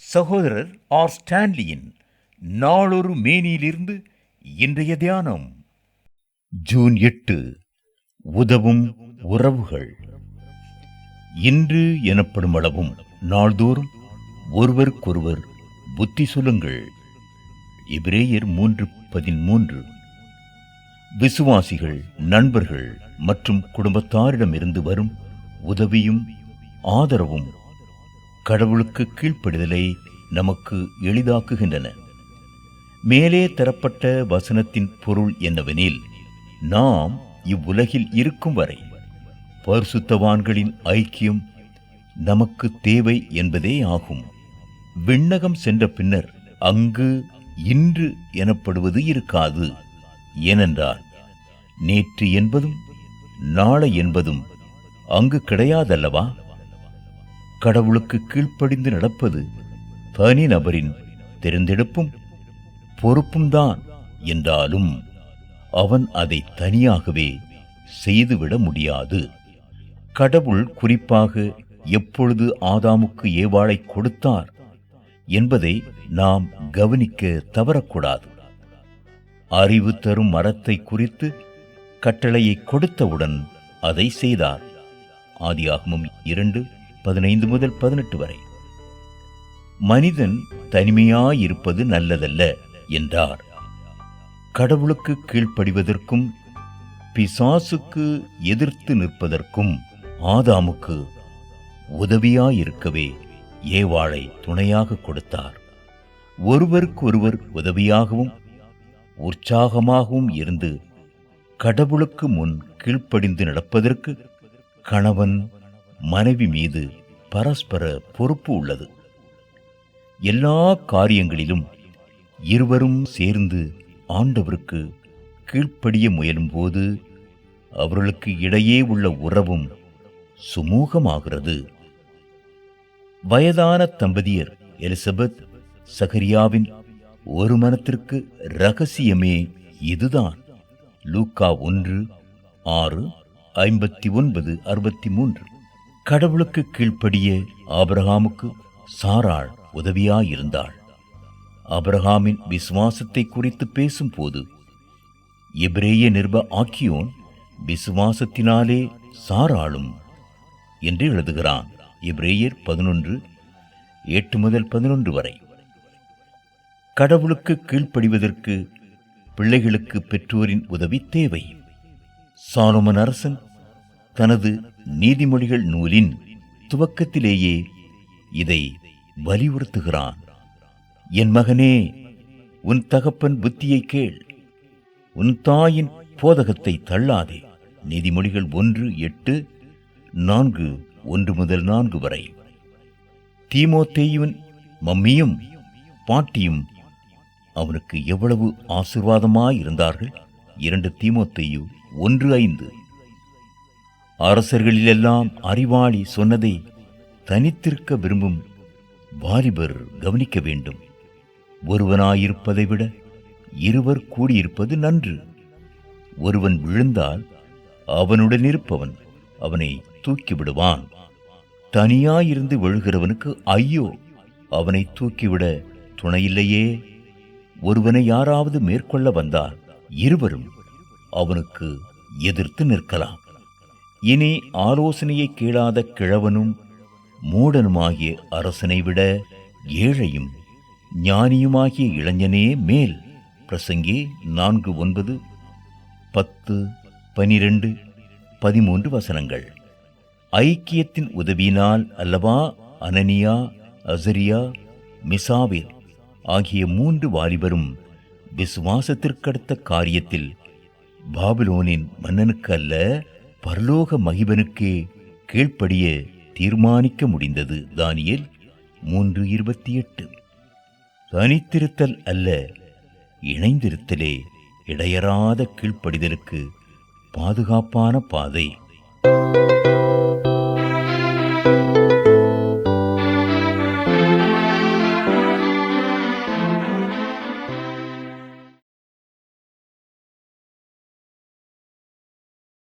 சகோதரர் ஆர் ஸ்டான்லியின் நாளொரு மேனியிலிருந்து இன்றைய தியானம். ஜூன் எட்டு உதவும் உறவுகள். இன்று எனப்படும் அளவும் நாள்தோறும் ஒருவருக்கொருவர் புத்தி சொல்லுங்கள். இப்ரேயர் மூன்று பதிமூன்று விசுவாசிகள் நண்பர்கள் மற்றும் குடும்பத்தாரிடமிருந்து வரும் உதவியும் ஆதரவும் கடவுளுக்கு கீழ்ப்படுதலை நமக்கு எளிதாக்குகின்றன. மேலே தரப்பட்ட வசனத்தின் பொருள் என்னவெனில் நாம் இவ்வுலகில் இருக்கும் வரை பரிசுத்தவான்களின் ஐக்கியம் நமக்கு தேவை என்பதே ஆகும். விண்ணகம் சென்ற பின்னர் அங்கு இன்று எனப்படுவது இருக்காது. ஏனென்றால் நேற்று என்பதும் நாளை என்பதும் அங்கு கிடையாதல்லவா? கடவுளுக்கு கீழ்ப்படிந்து நடப்பது தனி நபரின் தெரிந்தெடுப்பும் பொறுப்பும் தான் என்றாலும் அவன் அதை தனியாகவே செய்துவிட முடியாது. கடவுள் குறிப்பாக எப்பொழுது ஆதாமுக்கு ஏவாளை கொடுத்தார் என்பதை நாம் கவனிக்க தவறக்கூடாது. அறிவு தரும் மரத்தை குறித்து கட்டளையை கொடுத்தவுடன் அதை செய்தார். ஆதியாகமும் இரண்டு பதினைந்து முதல் பதினெட்டு வரை. மனிதன் தனிமையாயிருப்பது நல்லதல்ல என்றார். கடவுளுக்கு கீழ்ப்படிவதற்கும் பிசாசுக்கு எதிர்த்து நிற்பதற்கும் ஆதாமுக்கு உதவியாயிருக்கவே ஏவாளை துணையாக கொடுத்தார். ஒருவருக்கொருவர் உதவியாகவும் உற்சாகமாகவும் இருந்து கடவுளுக்கு முன் கீழ்ப்படிந்து நடப்பதற்கு கணவன் மனைவி மீது பரஸ்பர பொறுப்பு உள்ளது. எல்லா காரியங்களிலும் இருவரும் சேர்ந்து ஆண்டவருக்கு கீழ்ப்படிய முயலும்போது அவர்களுக்கு இடையே உள்ள உறவும் சுமூகமாகிறது. வயதான தம்பதியர் எலிசபெத் சகரியாவின் ஒரு மனத்திற்கு ரகசியமே இதுதான். லூக்கா ஒன்று ஆறு ஐம்பத்தி ஒன்பது அறுபத்தி மூன்று. கடவுளுக்கு கீழ்ப்படிய ஆபிரகாமுக்கு சாராள் உதவியாயிருந்தாள். ஆபிரகாமின் விசுவாசத்தை குறித்து பேசும்போது எபிரேய நிருப ஆக்கியோன் விசுவாசத்தினாலே சாராளும் என்று எழுதுகிறான். எபிரேயர் பதினொன்று எட்டு முதல் பதினொன்று வரை. கடவுளுக்கு கீழ்ப்படிவதற்கு பிள்ளைகளுக்கு பெற்றோரின் உதவி தேவை. சாலமன் அரசன் தனது நீதிமொழிகள் நூலின் துவக்கத்திலேயே இதை வலியுறுத்துகிறான். என் மகனே உன் தகப்பன் புத்தியை கேள். உன் தாயின் போதகத்தை தள்ளாதே. நீதிமொழிகள் ஒன்று எட்டு நான்கு ஒன்று முதல் நான்கு வரை. தீமோத்தேயுவின் மம்மியும் பாட்டியும் அவனுக்கு எவ்வளவு ஆசிர்வாதமாயிருந்தார்கள்? இரண்டு தீமோத்தேயு ஒன்று ஐந்து. அரசர்களிலெல்லாம் அறிவாளி சொன்னதை தனித்திருக்க விரும்பும் வாலிபர் கவனிக்க வேண்டும். ஒருவனாயிருப்பதை விட இருவர் கூடியிருப்பது நன்று. ஒருவன் விழுந்தால் அவனுடன் இருப்பவன் அவனை தூக்கிவிடுவான் தனியாயிருந்து விழுகிறவனுக்கு ஐயோ அவனை தூக்கிவிட துணையில்லையே. ஒருவனை யாராவது மேற்கொள்ள வந்தால் இருவரும் அவனுக்கு எதிர்த்து நிற்கலாம். இனி ஆலோசனையை கேளாத கிழவனும் மூடனுமாகிய அரசனை விட ஏழையும் ஞானியுமாகிய இளைஞனே மேல். பிரசங்கி நான்கு ஒன்பது பத்து பனிரெண்டு பதிமூன்று வசனங்கள். ஐக்கியத்தின் உதவியினால் அல்லவா அனனியா அசரியா மிசாவில் ஆகிய மூன்று வாலிபரும் விசுவாசத்திற்கடுத்த காரியத்தில் பாபிலோனின் மன்னனுக்கு அல்ல பரலோக மகிபனுக்கே கீழ்ப்படிய தீர்மானிக்க முடிந்தது தானியல் மூன்று இருபத்தி எட்டு தனித்திருத்தல் அல்ல இணைந்திருத்தலே இடையறாத கீழ்ப்படிதலுக்கு பாதுகாப்பான பாதை.